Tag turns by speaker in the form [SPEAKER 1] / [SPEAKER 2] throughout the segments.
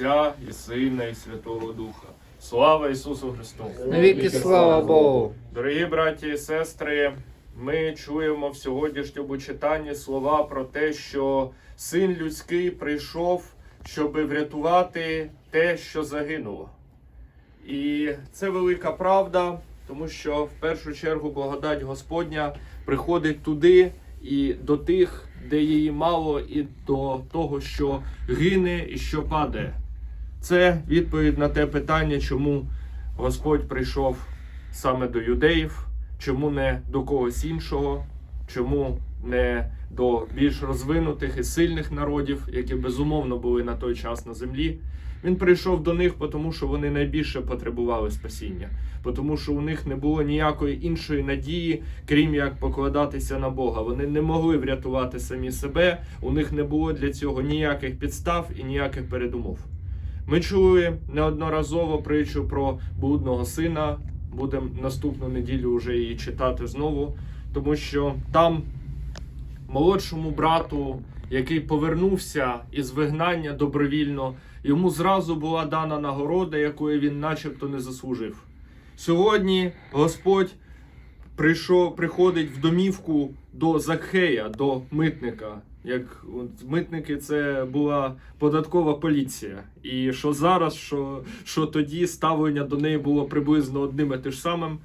[SPEAKER 1] Отця і Сина, і Святого Духа. Слава Ісусу Христу!
[SPEAKER 2] Навіки слава Богу.
[SPEAKER 1] Дорогі браті і сестри, ми чуємо в сьогоднішньому читанні слова про те, що син людський прийшов, щоб врятувати те, що загинуло. І це велика правда, тому що в першу чергу благодать Господня приходить туди і до тих, де її мало, і до того, що гине і що падає. Це відповідь на те питання, чому Господь прийшов саме до юдеїв, чому не до когось іншого, чому не до більш розвинутих і сильних народів, які безумовно були на той час на землі. Він прийшов до них, тому що вони найбільше потребували спасіння, тому що у них не було ніякої іншої надії, крім як покладатися на Бога. Вони не могли врятувати самі себе, у них не було для цього ніяких підстав і ніяких передумов. Ми чули неодноразово притчу про блудного сина. Будемо наступну неділю вже її читати знову, тому що там молодшому брату, який повернувся із вигнання добровільно, йому зразу була дана нагорода, якої він начебто не заслужив. Сьогодні Господь прийшов, приходить в домівку до Закхея, до митника. Як от, митники це була податкова поліція. І що зараз, що, що тоді ставлення до неї було приблизно одним і ж самим.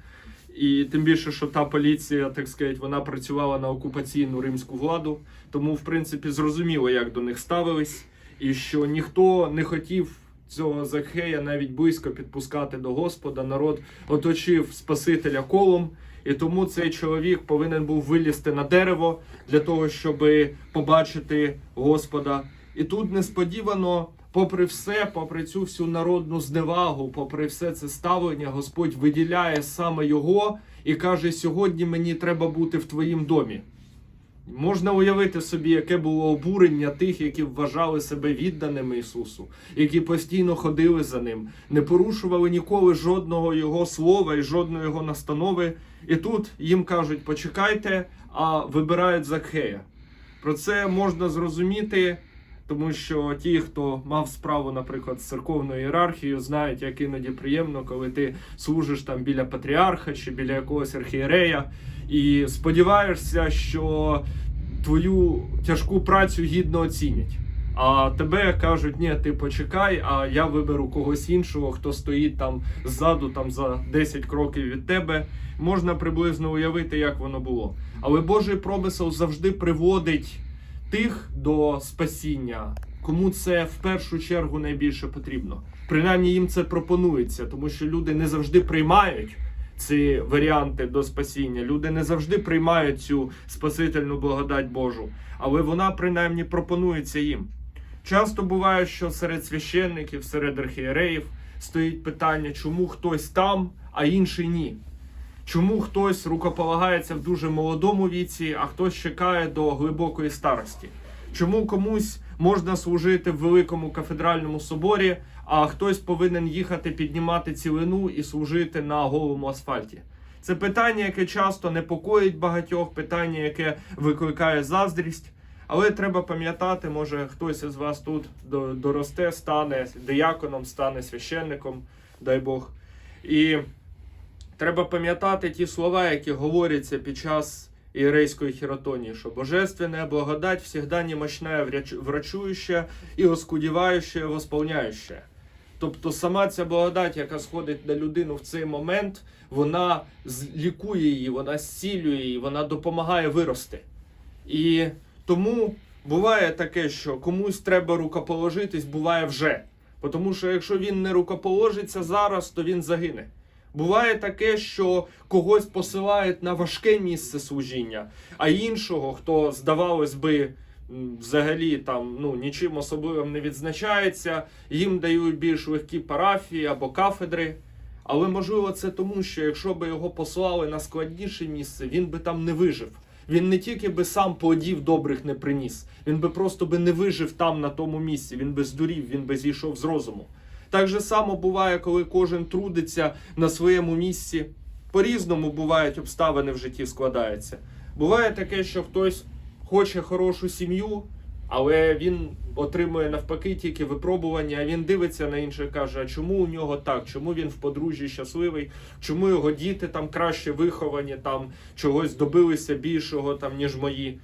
[SPEAKER 1] І тим більше, що та поліція, так сказати, вона працювала на окупаційну римську владу, тому в принципі зрозуміло, як до них ставились, і що ніхто не хотів цього Закхея навіть близько підпускати до Господа. Народ оточив Спасителя колом, і тому цей чоловік повинен був вилізти на дерево для того, щоб побачити Господа. І тут несподівано, попри все, попри цю всю народну зневагу, попри все це ставлення, Господь виділяє саме його і каже: сьогодні мені треба бути в твоїм домі. Можна уявити собі, яке було обурення тих, які вважали себе відданими Ісусу, які постійно ходили за ним, не порушували ніколи жодного Його слова і жодної його настанови. І тут їм кажуть: почекайте, а вибирають Закхея. Про це можна зрозуміти, тому що ті, хто мав справу, наприклад, з церковною ієрархією, знають, як іноді приємно, коли ти служиш там біля патріарха чи біля якогось архієрея, і сподіваєшся, що твою тяжку працю гідно оцінять. А тебе кажуть, ні, ти почекай, а я виберу когось іншого, хто стоїть там ззаду, там за 10 кроків від тебе. Можна приблизно уявити, як воно було. Але Божий промисел завжди приводить тих до спасіння, кому це в першу чергу найбільше потрібно. Принаймні їм це пропонується, тому що люди не завжди приймають ці варіанти до спасіння. Люди не завжди приймають цю спасительну благодать Божу, але вона принаймні пропонується їм. Часто буває, що серед священників, серед архієреїв стоїть питання, чому хтось там, а інший ні. Чому хтось рукополагається в дуже молодому віці, а хтось чекає до глибокої старості? Чому комусь можна служити в великому кафедральному соборі, а хтось повинен їхати піднімати цілину і служити на голому асфальті? Це питання, яке часто непокоїть багатьох, питання, яке викликає заздрість. Але треба пам'ятати, може хтось із вас тут доросте, стане дияконом, стане священником, дай Бог. І треба пам'ятати ті слова, які говоряться під час іерейської хіротонії, що божественная благодать всегда немощная, врач- і оскудіваюча, восполняюча. Тобто сама ця благодать, яка сходить на людину в цей момент, вона лікує її, вона зцілює її, вона допомагає вирости. І тому буває таке, що комусь треба рукоположитись, буває вже. Тому що якщо він не рукоположиться зараз, то він загине. Буває таке, що когось посилають на важке місце служіння, а іншого, хто, здавалось би, взагалі там ну нічим особливим не відзначається, їм дають більш легкі парафії або кафедри. Але можливо це тому, що якщо би його послали на складніше місце, він би там не вижив. Він не тільки би сам плодів добрих не приніс, він би просто би не вижив там на тому місці. Він би здурів, він би зійшов з розуму. Так же само буває, коли кожен трудиться на своєму місці. По-різному бувають обставини в житті складаються. Буває таке, що хтось хоче хорошу сім'ю, Але він отримує навпаки тільки випробування. Він дивиться на інших, каже: а чому у нього так? Чому він в подружжі щасливий? Чому його діти там краще виховані, там чогось добилися більшого, там ніж мої?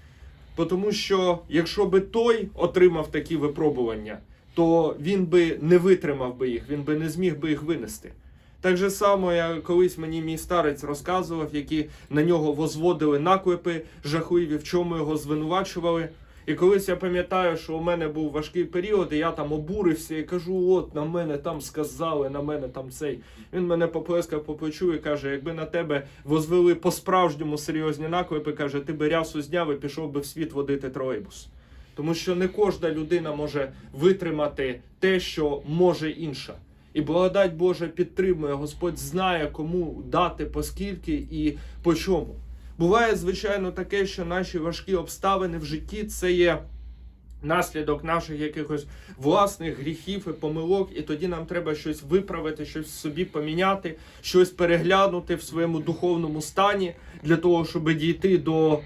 [SPEAKER 1] Тому що якщо би той отримав такі випробування, то він би не витримав би їх, він би не зміг би їх винести. Так же само, як колись мені мій старець розказував, які на нього возводили наклепи жахливі, в чому його звинувачували. І колись я пам'ятаю, що у мене був важкий період, і я там обурився і кажу: от на мене там сказали, на мене там цей. Він мене поплескав по плечу і каже: якби на тебе возвели по-справжньому серйозні наклепи, каже, ти би рясу зняв і пішов би в світ водити тролейбус. Тому що не кожна людина може витримати те, що може інша. І благодать Божа підтримує, Господь знає, кому дати, поскільки і по чому. Буває, звичайно, таке, що наші важкі обставини в житті це є наслідок наших якихось власних гріхів і помилок, і тоді нам треба щось виправити, щось собі поміняти, щось переглянути в своєму духовному стані для того, щоб дійти до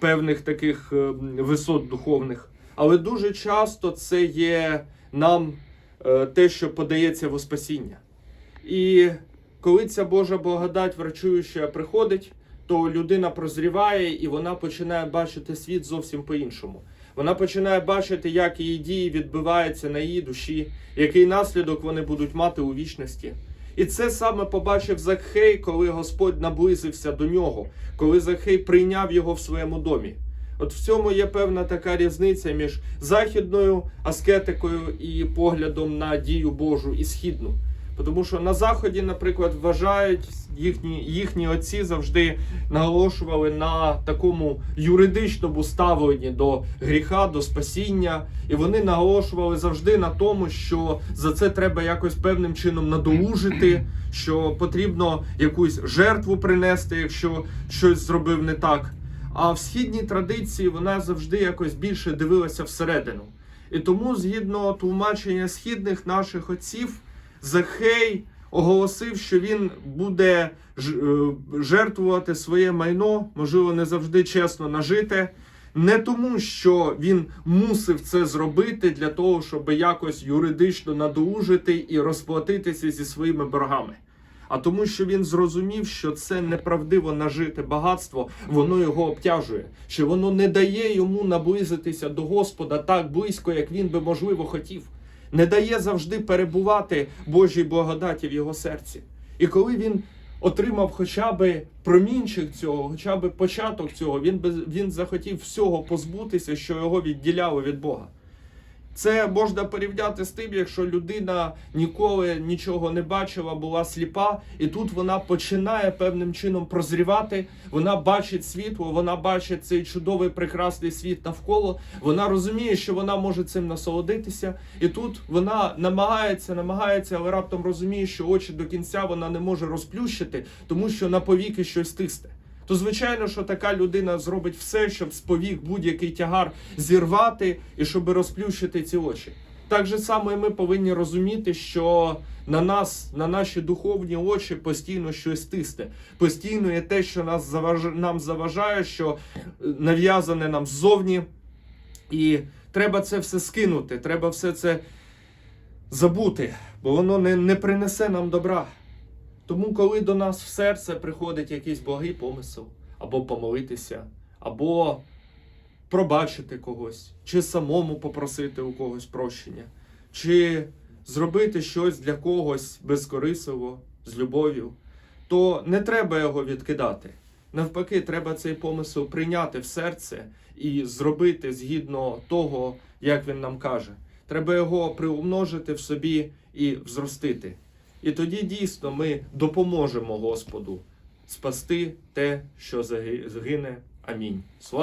[SPEAKER 1] певних таких е, висот духовних. Але дуже часто це є нам е, те, що подається во спасіння. І коли ця Божа благодать врачуюча приходить, то людина прозріває і вона починає бачити світ зовсім по-іншому. Вона починає бачити, як її дії відбиваються на її душі, який наслідок вони будуть мати у вічності. І це саме побачив Закхей, коли Господь наблизився до нього, коли Закхей прийняв його в своєму домі. От в цьому є певна така різниця між західною аскетикою і поглядом на дію Божу і східну. Тому що на заході, наприклад, вважають їхні, їхні отці завжди наголошували на такому юридичному ставленні до гріха, до спасіння, і вони наголошували завжди на тому, що за це треба якось певним чином надолужити, що потрібно якусь жертву принести, якщо щось зробив не так. А в східній традиції вона завжди якось більше дивилася всередину. І тому, згідно тлумачення східних наших отців, Захей оголосив, що він буде е, жертвувати своє майно, можливо, не завжди чесно нажите, не тому, що він мусив це зробити для того, щоб якось юридично надолужити і розплатитися зі своїми боргами. А тому, що він зрозумів, що це неправдиво нажите багатство, воно його обтяжує, що воно не дає йому наблизитися до Господа так близько, як він би можливо хотів не дає завжди перебувати Божій благодаті в його серці. І коли він отримав хоча б промінчик цього, хоча б початок цього, він, без- він захотів всього позбутися, що його відділяло від Бога. Це можна порівняти з тим, якщо людина ніколи нічого не бачила, була сліпа, і тут вона починає певним чином прозрівати. Вона бачить світло, вона бачить цей чудовий прекрасний світ навколо. Вона розуміє, що вона може цим насолодитися, і тут вона намагається, намагається, але раптом розуміє, що очі до кінця вона не може розплющити, тому що на повіки щось тисне то звичайно, що така людина зробить все, щоб з повік будь-який тягар зірвати і щоб розплющити ці очі. Так же само ми повинні розуміти, що на нас, на наші духовні очі постійно щось тисне. Постійно є те, що нас заваж... нам заважає, що е, нав'язане нам ззовні. І треба це все скинути, треба все це забути, бо воно не, не принесе нам добра. Тому, коли до нас в серце приходить якийсь благий помисел, або помолитися, або пробачити когось, чи самому попросити у когось прощення, чи зробити щось для когось безкорисливо, з любов'ю, то не треба його відкидати. Навпаки, треба цей помисел прийняти в серце і зробити згідно того, як він нам каже. Треба його приумножити в собі і взростити. І тоді дійсно ми допоможемо Господу спасти те, що загине. Амінь.